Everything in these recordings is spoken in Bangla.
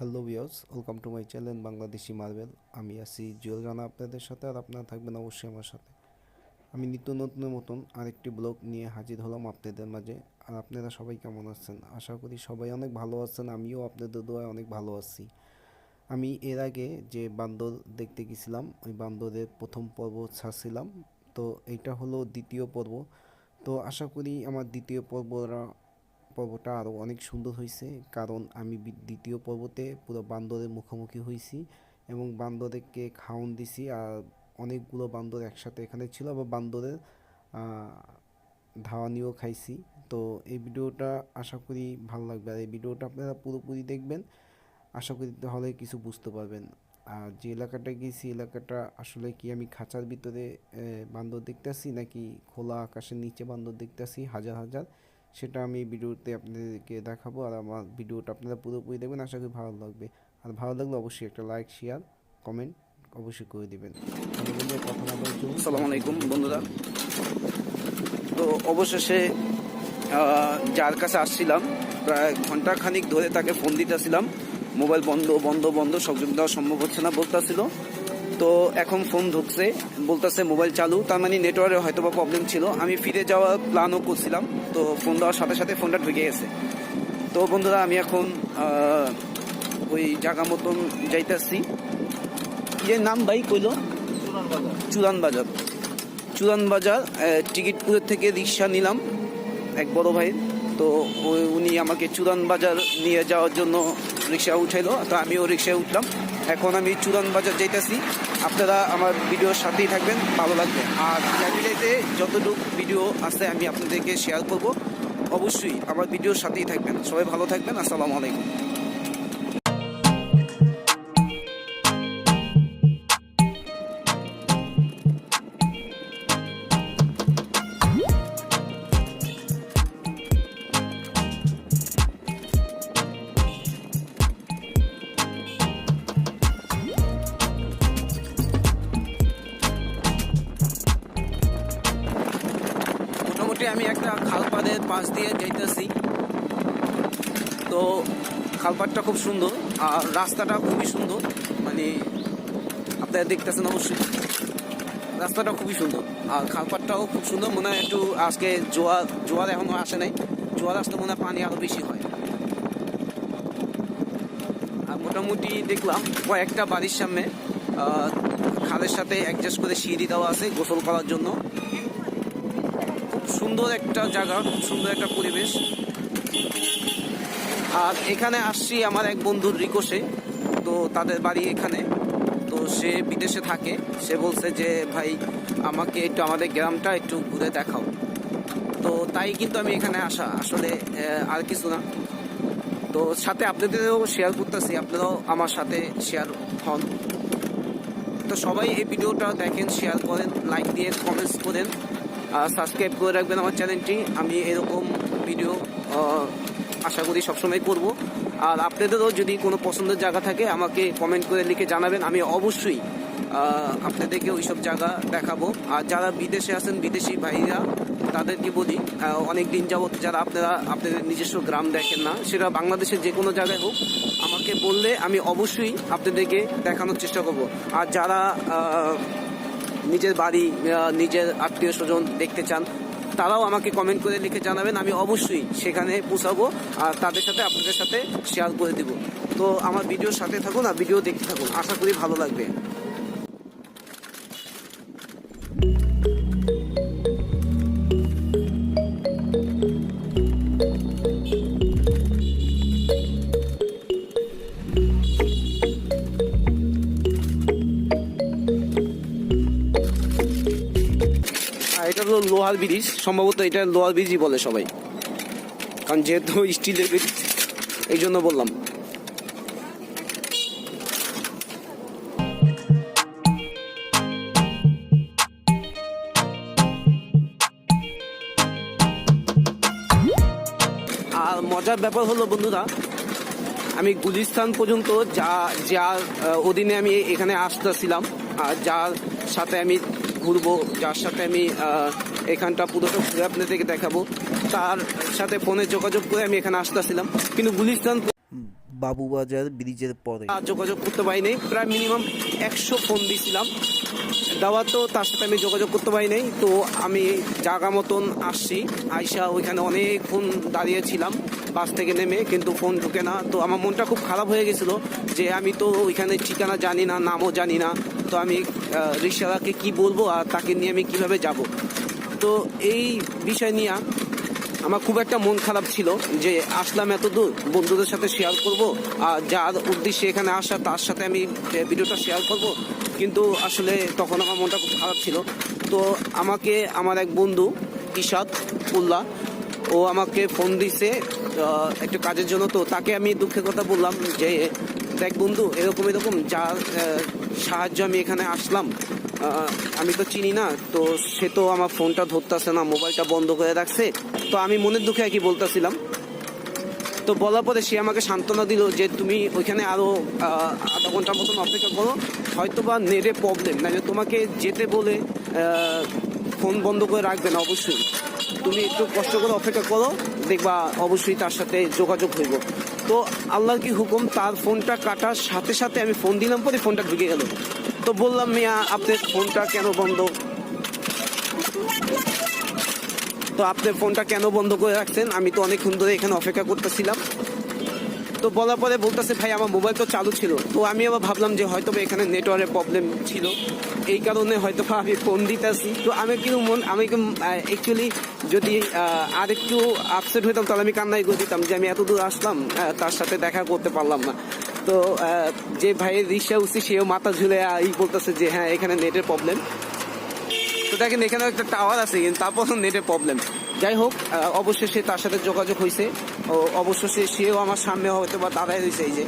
Hello views welcome to my channel Bangladeshi marble. আমি আছি জুয়েল রানা আপনাদের সাথে আর আপনারা থাকবেন অবশ্যই আমার সাথে। আমি নিত্য নতুনের মতন আরেকটি ব্লগ নিয়ে হাজির হলাম আপনাদের মাঝে। আর আপনারা সবাই কেমন আছেন? আশা করি সবাই অনেক ভালো আছেন, আমিও আপনাদের দোয়ায় অনেক ভালো আছি। আমি এর আগে যে বান্দর দেখতে গেছিলাম, ওই বান্দরের প্রথম পর্ব ছাড়ছিলাম। তো এইটা হলো দ্বিতীয় পর্ব। তো আশা করি আমার দ্বিতীয় পর্বটা পর্বটা আরও অনেক সুন্দর হয়েছে, কারণ আমি দ্বিতীয় পর্বতে পুরো বান্দরের মুখোমুখি হয়েছি এবং বান্দরকে খাওন দিছি আর অনেকগুলো বান্দর একসাথে এখানে ছিল আবার বান্দরের ধাওয়ানিও খাইছি। তো এই ভিডিওটা আশা করি ভালো লাগবে আর এই ভিডিওটা আপনারা পুরোপুরি দেখবেন, আশা করি তাহলে কিছু বুঝতে পারবেন। আর যে এলাকাটা গেছি, এলাকাটা আসলে কি আমি খাঁচার ভিতরে বান্দর দেখতেছি নাকি খোলা আকাশের নিচে বান্দর দেখতেছি হাজার হাজার? সেটা আমি ভিডিওতে আপনাদেরকে দেখাবো আর আমার ভিডিওটা আপনারা পুরোপুরি দেখবেন। আশা করি ভালো লাগবে। আর ভালো লাগলে অবশ্যই একটা লাইক, শেয়ার, কমেন্ট অবশ্যই করে দেবেন। কথা। আসসালামু আলাইকুম বন্ধুরা। তো অবশেষে যার কাছে আসছিলাম, প্রায় ঘণ্টা খানিক ধরে তাকে ফোন দিতেছিলাম। মোবাইল বন্ধ বন্ধ বন্ধ, সংযোগ দেওয়া সম্ভব হচ্ছে না বলতেছিল। তো এখন ফোন ঢুকছে, বলতেছে মোবাইল চালু, তার মানে নেটওয়ার্কের হয়তো বা প্রবলেম ছিল। আমি ফিরে যাওয়ার প্ল্যানও করছিলাম, তো ফোন দেওয়ার সাথে সাথে ফোনটা ঢুকে গেছে। তো বন্ধুরা, আমি এখন ওই জায়গা মতন যাইতেছি। যে নাম ভাই কইলো? চুরান বাজার চুরান বাজার টিকিটপুরের থেকে রিক্সা নিলাম, এক বড় ভাই তো উনি আমাকে চুরান বাজার নিয়ে যাওয়ার জন্য রিক্সা উঠাইলো, তো আমিও রিক্সায় উঠলাম। এখন আমি চুরান বাজার যাইতেছি। আপনারা আমার ভিডিওর সাথেই থাকবেন, ভালো লাগবে। আর ফ্যামিলিতে যতটুকু ভিডিও আছে আমি আপনাদেরকে শেয়ার করব, অবশ্যই আমার ভিডিওর সাথেই থাকবেন। সবাই ভালো থাকবেন, আসসালামু আলাইকুম। আমি একটা খালপাড়ের পাশ দিয়ে যাইতেছি। তো খালপাড়টা খুব সুন্দর, আর রাস্তাটা খুবই সুন্দর। মানে আপনারা দেখতেছেন অবশ্যই। রাস্তাটা খুবই সুন্দর, আর খালপাটটাও খুব সুন্দর। মনে হয় একটু আজকে জোয়ার জোয়ার এখনও আসে নাই। জোয়ার আসলে মনে হয় পানি আরও বেশি হয়। আর মোটামুটি দেখলাম কয়েকটা বাড়ির সামনে খালের সাথে অ্যাডজাস্ট করে সিঁড়ি দেওয়া আছে গোসল করার জন্য। সুন্দর একটা জায়গা, সুন্দর একটা পরিবেশ। আর এখানে আসছি আমার এক বন্ধুর রিকোশে, তো তাদের বাড়ি এখানে। তো সে বিদেশে থাকে, সে বলছে যে, ভাই, আমাকে একটু আমাদের গ্রামটা একটু ঘুরে দেখাও। তো তাই কিন্তু আমি এখানে আসা, আসলে আর কিছু না। তো সাথে আপনাদেরও শেয়ার করতেছি, আপনারাও আমার সাথে শেয়ার হন। তো সবাই এই ভিডিওটা দেখেন শেয়ার করেন লাইক দিয়ে কমেন্টস করেন। সাবস্ক্রাইব করে রাখবেন আমার চ্যানেলটি আমি এরকম ভিডিও আশা করি সবসময় করব। আর আপনাদেরও যদি কোনো পছন্দের জায়গা থাকে, আমাকে কমেন্ট করে লিখে জানাবেন। আমি অবশ্যই আপনাদেরকে ওইসব জায়গা দেখাবো। আর যারা বিদেশে আছেন, বিদেশি ভাইরা, তাদেরকে বলি অনেক দিন যাবৎ যারা আপনারা, আপনাদের নিজস্ব গ্রাম দেখেন না সেটা বাংলাদেশের যে কোনো জায়গায় হোক, আমাকে বললে আমি অবশ্যই আপনাদেরকে দেখানোর চেষ্টা করব। আর যারা নিজের বাড়ি নিজের আত্মীয় স্বজন দেখতে চান, তারাও আমাকে কমেন্ট করে লিখে জানাবেন, আমি অবশ্যই সেখানে পৌঁছাবো আর তাদের সাথে আপনাদের সাথে শেয়ার করে দিব। তো আমার ভিডিওর সাথে থাকুন আর ভিডিও দেখতে থাকুন, আশা করি ভালো লাগবে। লোহার ব্রিজ, সম্ভবত এটা লোহার ব্রিজই বলে সবাই। কারণ যেহেতু স্টিলের ব্রিজ, এই জন্য বললাম। আর মজার ব্যাপার হলো, বন্ধুরা, আমি গুলিস্তান পর্যন্ত যা যার অধীনে আমি এখানে আসতেছিলাম, আর যার সাথে আমি ঘুরবো যার সাথে আমি এখানটা পুরোটা ঘুরে আপনাদেরকে দেখাবো। তার সাথে ফোনে যোগাযোগ করে আমি এখানে আসতেছিলাম। কিন্তু গুলিস্তান বাবুবাজার ব্রিজের পরে। আর যোগাযোগ করতে পারিনি প্রায় মিনিমাম একশো ফোন দিয়েছিলাম দেওয়া তো তার সাথে আমি যোগাযোগ করতে পারি নাই। তো আমি জায়গা মতন আসছি। আইসা ওইখানে অনেকক্ষণ দাঁড়িয়েছিলাম। বাস থেকে নেমে কিন্তু ফোন ঢুকে না। তো আমার মনটা খুব খারাপ হয়ে গেছিল যে আমি তো ওইখানে ঠিকানা জানি না নামও জানি না। তো আমি রিক্সাওয়ালাকে কি বলব আর তাকে নিয়ে আমি কীভাবে যাব? তো এই বিষয় নিয়ে আমার খুব একটা মন খারাপ ছিল যে আসলাম এত দূর বন্ধুদের সাথে শেয়ার করব আর যার উদ্দেশ্যে এখানে আসা তার সাথে আমি ভিডিওটা শেয়ার করব। কিন্তু আসলে তখন আমার মনটা খুব খারাপ ছিল। তো আমাকে আমার এক বন্ধু ইশাদ উল্লাহ ও আমাকে ফোন দিছে একটু কাজের জন্য। তো তাকে আমি দুঃখের কথা বললাম যে দেখ বন্ধু এরকম এরকম আহ, সাহায্য আমি এখানে আসলাম। আমি তো চিনি না তো সে তো আমার ফোনটা ধরতেছে না মোবাইলটা বন্ধ করে রাখছে। তো আমি মনের দুঃখে আর কি বলতেছিলাম। তো বলার পরে সে আমাকে সান্ত্বনা দিল যে তুমি ওইখানে আরও আহ, আধা ঘণ্টার মতন অপেক্ষা করো হয়তো বা নেটে প্রবলেম মানে তোমাকে যেতে বলে ফোন বন্ধ করে রাখবে না অবশ্যই। তুমি একটু কষ্ট করে অপেক্ষা করো দেখবা অবশ্যই তার সাথে যোগাযোগ হইব। তো আল্লাহর কি হুকুম, তার ফোনটা কাটার সাথে সাথে আমি ফোন দিলাম, পরে ফোনটা ঢুকে গেল। তো বললাম, মিয়া, আপনার ফোনটা কেন বন্ধ? তো আপনি ফোনটা কেন বন্ধ করে রাখছেন? আমি তো অনেকক্ষণ ধরে এখানে অপেক্ষা করতেছিলাম। তো বলার পরে বলতেছে ভাই আমার মোবাইল তো চালু ছিল। তো আমি আবার ভাবলাম যে হয়তো এখানে নেটওয়ার্কের প্রবলেম ছিল। এই কারণে হয়তো আমি ফোন দিতেছি। তো আমি কিন্তু মন আমি অ্যাকচুয়ালি যদি আর একটু আপসেট হইতাম তাহলে আমি কান্নাই করে দিতাম যে আমি এত দূর আসলাম তার সাথে দেখা করতে পারলাম না। তো যে ভাইয়ের রিক্সা উঠছি সেও মাথা ঝুলে আহ, ই বলতেছে যে হ্যাঁ এখানে নেটের প্রবলেম তো দেখেন এখানে একটা টাওয়ার আছে কিন্তু তারপরও নেটের প্রবলেম যাই হোক আহ, অবশেষে তার সাথে যোগাযোগ হয়েছে ও অবশেষে সেও আমার সামনে হয়তো বা দাঁড়ায় রয়েছে এই যে।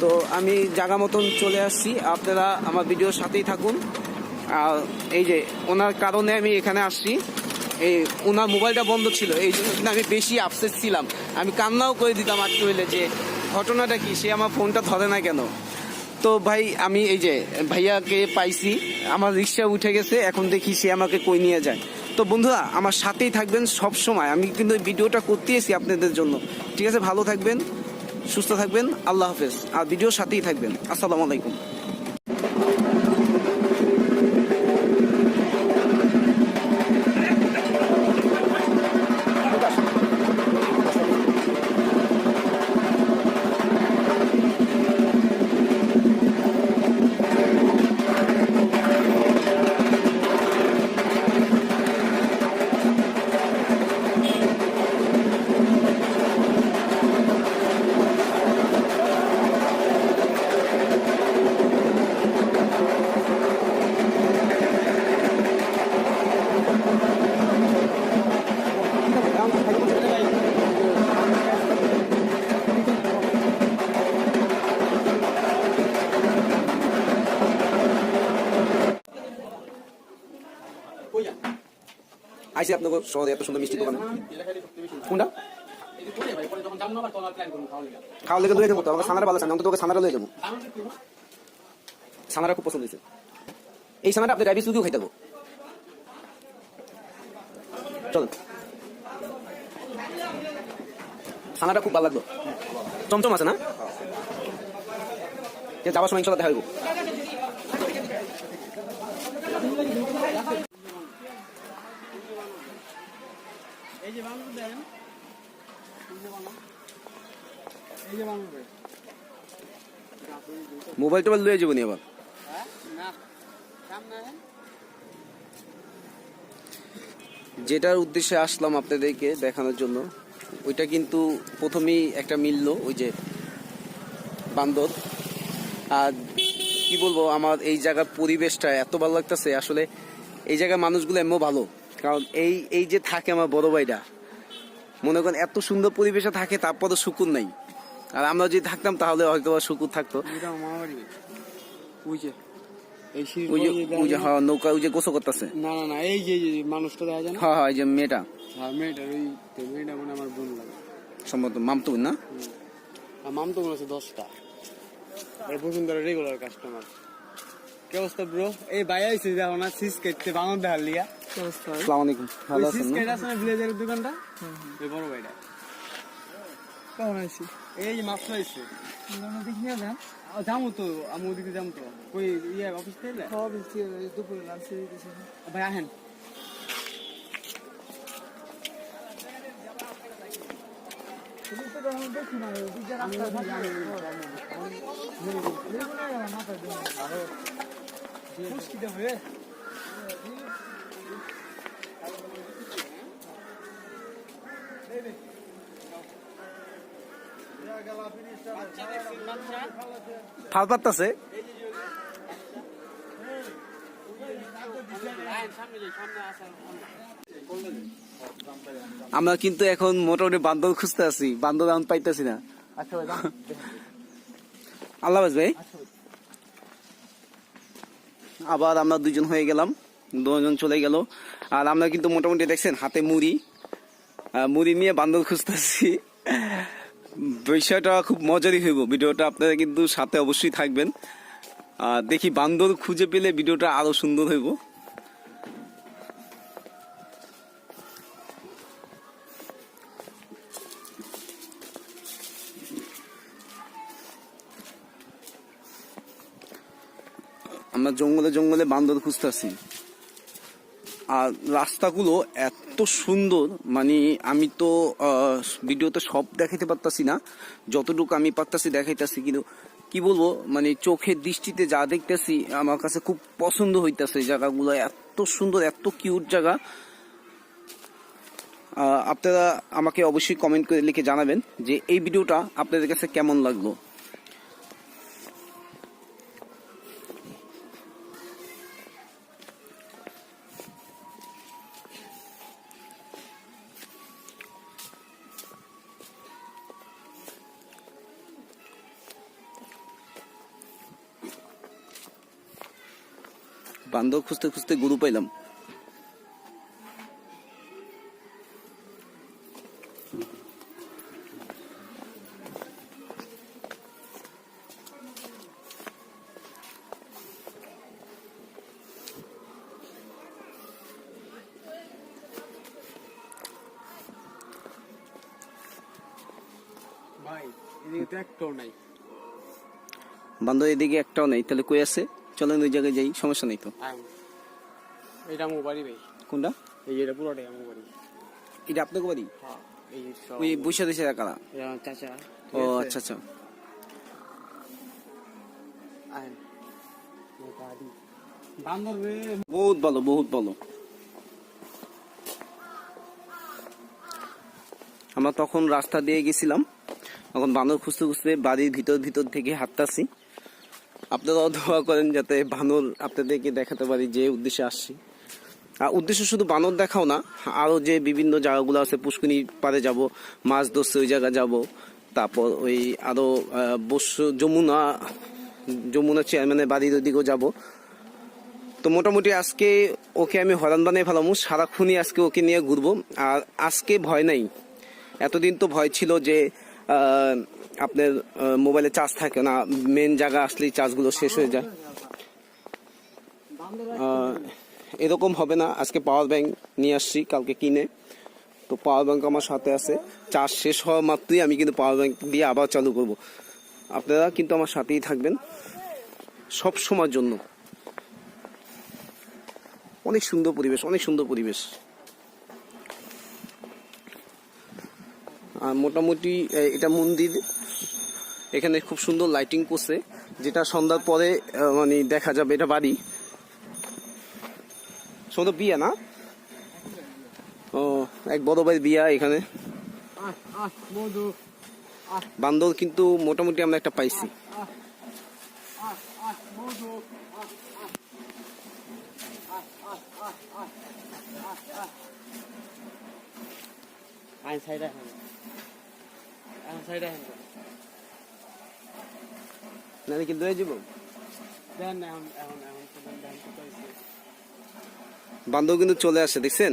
তো আমি জায়গা মতন চলে আসছি। আপনারা আমার ভিডিওর সাথেই থাকুন। আর এই যে, ওনার কারণে আমি এখানে আসছি। এই, ওনার মোবাইলটা বন্ধ ছিল। এই জন্য আমি বেশি আপসেট ছিলাম। আমি কান্নাও করে দিতাম আটকে হইলে যে, ঘটনাটা কি? সে আমার ফোনটা ধরে না কেন? তো ভাই, আমি এই যে, ভাইয়াকে পাইছি। আমার রিক্সা উঠে গেছে। এখন দেখি সে আমাকে কই নিয়ে যায়। তো বন্ধুরা, আমার সাথেই থাকবেন সব সময়। আমি কিন্তু ভিডিওটা করতে এসেছি আপনাদের জন্য। ঠিক আছে, ভালো থাকবেন, সুস্থ থাকবেন, আল্লাহ হাফেজ। আর ভিডিওর সাথেই থাকবেন। আসসালামু আলাইকুম। আইসি আপনাকে শহরে এত সুন্দর মিষ্টি দোকান। কোনটা? খাওয়া লেগে লয়ে যাব তো আমাকে সানারা ভালো আমি তোকে সানারা লয়ে যাব। সানারা খুব পছন্দ হয়েছে। এই সানাটা আপনি ডায়াবিস রুগীও খাইতে পারব চলুন। সানাটা খুব ভালো লাগল। চমচম আছে না? যে যাওয়ার সময় ইনশাল্লাহ দেখা হইব। এই যে বাংলা দেন। এই যে বাংলা মোবাইল টোবাইল লয়ে যাব নি আবার। হ্যাঁ? যেটার উদ্দেশ্যে আসলাম আপনাদেরকে দেখানোর জন্য ওইটা কিন্তু প্রথমেই একটা মিলল ওই যে বান্দর। আর কি বলব আমার এই জায়গার পরিবেশটা এত ভালো লাগতেছে। আসলে এই জায়গার মানুষগুলো এমন ভালো। কারণ এই এই যে থাকে আমার বড় ভাইটা মনে করেন এত সুন্দর পরিবেশে থাকে তারপরে সুকুন নাই। আর আমরা যদি থাকতাম তাহলে হয়তো বা সুকুন থাকতো হ্যাঁ, নৌকা ওই যে গোসো করতেছে। না না না এই যে মানুষটা দেখা যায় হ্যাঁ হ্যাঁ এই যে মেয়েটা। হ্যাঁ মেয়েটার ওই মেয়েটা মানে আমার বোন লাগে। সম্ভবত মামতুন না? আর মাম আছে দশটা। আর বসুন্ধরা রেগুলার কাস্টমার কি অবস্থা ব্রো এই ভাই আইসি দেখো না সিস কেটতে বাংলা দেখার লিয়া। আসসালামু আলাইকুম ভালো আছেন না? কেট আছে না ভিলেজের দোকানটা? ওই বড় ভাইটা। কখন আছি এই আইছে দেখি না যান। যাব তো আমি ওদিকে যাব তো। কই ইয়ে অফিস থেকে সব দুপুরে লাঞ্চ দিতেছে। ভাই আহেন মাথা দিয়ে ফাল পাত্তাছে আমরা কিন্তু এখন মোটামুটি বান্দর খুঁজতে আছি বান্দর এখন পাইতেছি না। আচ্ছা আল্লাহ ভাই। আবার আমরা দুজন হয়ে গেলাম দুজন চলে গেল। আর আমরা কিন্তু মোটামুটি দেখছেন হাতে মুড়ি। মুড়ি নিয়ে বান্দর খুঁজতেছি। বিষয়টা খুব মজারই হইব। ভিডিওটা আপনারা কিন্তু সাথে অবশ্যই থাকবেন। আর দেখি বান্দর খুঁজে পেলে ভিডিওটা আরও সুন্দর হইব। আমরা জঙ্গলে জঙ্গলে বান্দর খুঁজতেছি। আর রাস্তাগুলো এত সুন্দর মানে আমি তো ভিডিওতে সব দেখাইতে পারতাছি না, যতটুকু আমি পারতাছি দেখাইতাছি, কিন্তু কি বলব মানে চোখের দৃষ্টিতে যা দেখতেছি, আমার কাছে খুব পছন্দ হইতাছে জায়গাগুলো, এত সুন্দর, এত কিউট জায়গা। আপনারা আমাকে অবশ্যই কমেন্ট করে লিখে জানাবেন যে এই ভিডিওটা আপনাদের কাছে কেমন লাগল। বান্দর খুঁজতে খুঁজতে গরু পাইলাম। ভাই এদিকে একটাও নাই। বান্দর এদিকে একটাও নেই তাহলে কই আছে? চলেন ওই জায়গায় যাই সমস্যা নেই তো। এটা আমার বাড়ি ভাই। কোনটা? এই এটা পুরোটাই আমার বাড়ি। এটা আপনাকে বাড়ি? হ্যাঁ ওই বৈশা দেশে চাচা। ও আচ্ছা আচ্ছা। বহুত ভালো বহুত ভালো। আমরা তখন রাস্তা দিয়ে গেছিলাম। এখন বান্দর খুঁজতে খুঁজতে বাড়ির ভিতর ভিতর থেকে হাঁটতাছি। আপনারাও দোয়া করেন যাতে বানর আপনাদেরকে দেখাতে পারি যে উদ্দেশ্যে আসছি। আর উদ্দেশ্য শুধু বানর দেখাও না, আরও যে বিভিন্ন জায়গাগুলো আছে পুষ্কনি পাড়ে যাব, মাছ ধরছে ওই জায়গা যাব, তারপর ওই আরও বস্য যমুনা যমুনা চেয়ারম্যানের বাড়ির ওইদিকেও যাব। তো মোটামুটি আজকে ওকে আমি হরান বানিয়ে ফেলাম, সারাক্ষণই আজকে ওকে নিয়ে ঘুরবো। আর আজকে ভয় নাই। এতদিন তো ভয় ছিল যে আপনার মোবাইলে চার্জ থাকে না মেন জায়গা আসলেই চার্জগুলো শেষ হয়ে যায়। এরকম হবে না, আজকে পাওয়ার ব্যাংক নিয়ে আসছি, কালকে কিনে। তো পাওয়ার ব্যাংক আমার সাথে আছে চার্জ শেষ হওয়া মাত্রই আমি কিন্তু পাওয়ার ব্যাংক দিয়ে আবার চালু করব। আপনারা কিন্তু আমার সাথেই থাকবেন, সব সময়ের জন্য। অনেক সুন্দর পরিবেশ, অনেক সুন্দর পরিবেশ। আর মোটামুটি এটা মন্দির। এখানে খুব সুন্দর লাইটিং করছে। যেটা সন্ধ্যার পরে মানে দেখা যাবে, এটা বাড়ি। সন্ধ্যা বিয়া না? ও, এক বড় ভাই বিয়া এখানে। বান্দর কিন্তু মোটামুটি আমরা একটা পাইছি। আইন আহেন আইন হয়ে। যাব দেন এখন এখন এখন তো দেন কিন্তু চলে আসে, দেখছেন?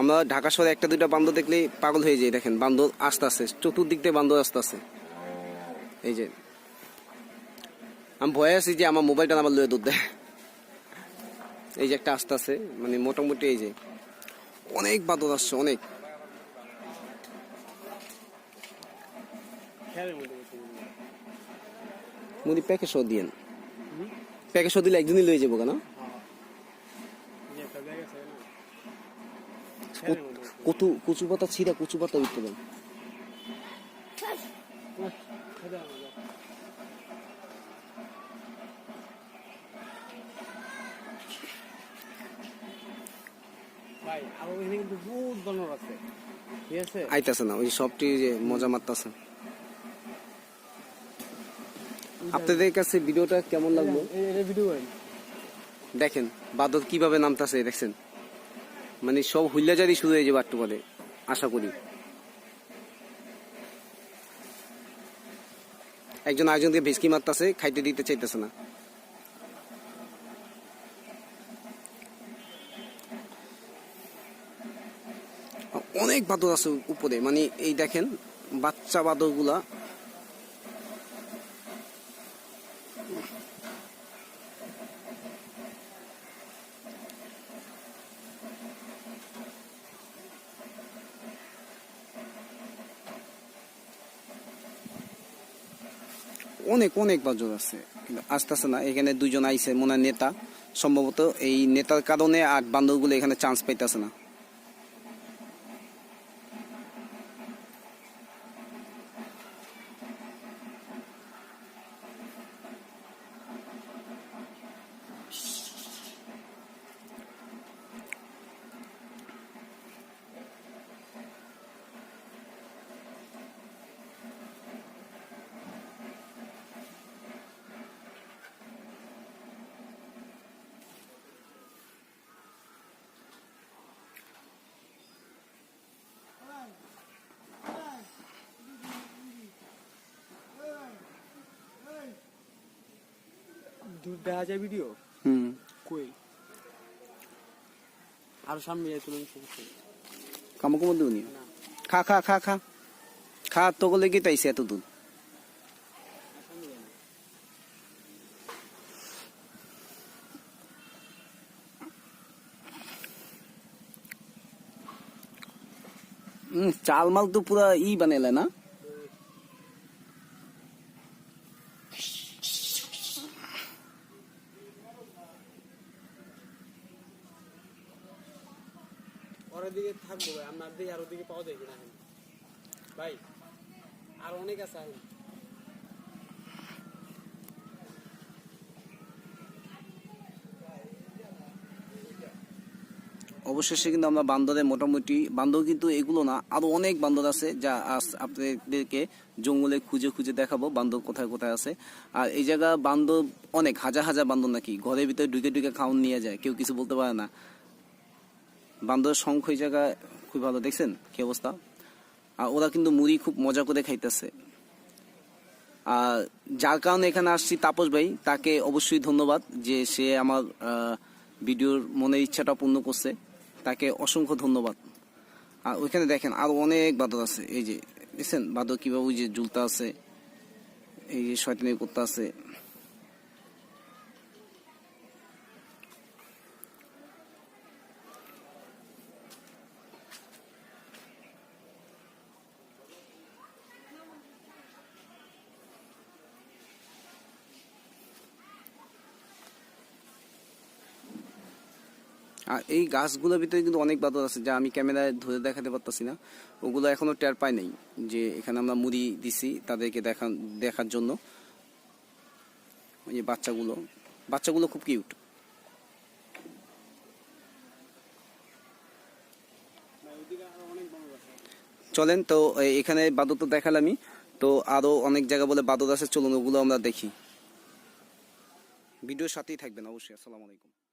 আমরা ঢাকা শহরে একটা দুইটা বান্দর দেখলে পাগল হয়ে যাই, দেখেন। বান্দর আস্তে আস্তে, চতুর্দিক দিয়ে বান্দর আস্তে আস্তে। এই যে, আমি ভয়ে আছি যে আমার মোবাইলটা আমার লয়ে দুধ দেয় এই যে একটা আস্তে আছে মানে মোটামুটি এই যে, অনেক বান্দর আসছে, অনেক। মুড়ি প্যাকে সহ দিয়েন প্যাকে সহ দিলে একদিনই লয়ে যাব কেন। কচু কচু পাতা ছিঁড়া কচু পাতা উঠতে দেন ওহ, খেতে হবে না। ভাই আমার এখানে কিন্তু বহুত বানর ঠিক আছে আইতাছে না ওই সবটি যে মজা মারতাছে আপনাদের কাছে ভিডিওটা কেমন লাগল? দেখেন বাদর কীভাবে নামতাছে দেখছেন? মানে সব হুল্লাজারি শুরু হয়ে যাবে একটু পরে আশা করি। একজন আরেকজনকে ভেসকি মারতাছে খাইতে দিতে চাইতেছে না। অনেক বাদর আছে উপরে মানে এই দেখেন বাচ্চা বাদরগুলা অনেক অনেক বাজর আছে। কিন্তু আসতেছে না। এখানে দুজন আইসে মনে নেতা। সম্ভবত এই নেতার কারণে আর বান্ধবগুলো এখানে চান্স পাইতেছে না। দূর দেখা যায় ভিডিও হুম। কই? আর সামনে যাই সমস্যা কামো কামো দিউনি খা খা খা খা। খা তোকে লেগে তাইছে এত হম চাল মাল তো পুরা ই বানাইলে না? দিকে থাকব ভাই আপনার দিকে আর ওদিকে পাওয়া যায় কিনা ভাই, আর অনেক আছে অবশেষে কিন্তু আমরা বান্দরে মোটামুটি, বান্দর কিন্তু এগুলো না, আরও অনেক বান্দর আছে যা আজ আপনাদেরকে জঙ্গলে খুঁজে খুঁজে দেখাবো, বান্দর কোথায় কোথায় আছে। আর এই জায়গা বান্দর অনেক, হাজার হাজার বান্দর নাকি, ঘরের ভিতরে ঢুকে ঢুকে খাওয়ান নিয়ে যায়, কেউ কিছু বলতে পারে না। বান্দরের শঙ্খ এই জায়গায় খুব ভালো, দেখছেন কি অবস্থা? আর ওরা কিন্তু মুড়ি খুব মজা করে খাইতেছে। আর যার কারণে এখানে আসছি তাপস ভাই, তাকে অবশ্যই ধন্যবাদ যে সে আমার ভিডিওর মনের ইচ্ছাটা পূর্ণ করছে। তাকে অসংখ্য ধন্যবাদ। আর ওইখানে দেখেন আরও অনেক বাদর আছে। এই যে, দেখছেন বাদর কীভাবে ওই যে ঝুলতা আছে, এই যে শয়তানি করতে আছে আর এই গাছগুলোর ভিতরে কিন্তু অনেক বাদর আছে যা আমি ক্যামেরায় ধরে দেখাতে পারতাছি না। ওগুলো এখনও টের পাই নাই যে এখানে আমরা মুড়ি দিছি তাদেরকে দেখা দেখার জন্য। ওই যে বাচ্চাগুলো। বাচ্চাগুলো খুব কিউট। চলেন, তো এখানে বাদর তো দেখালামই। তো আরও অনেক জায়গা বলে বাদর আছে, চলুন ওগুলো আমরা দেখি। ভিডিওর সাথেই থাকবেন, অবশ্যই। আসসালামু আলাইকুম।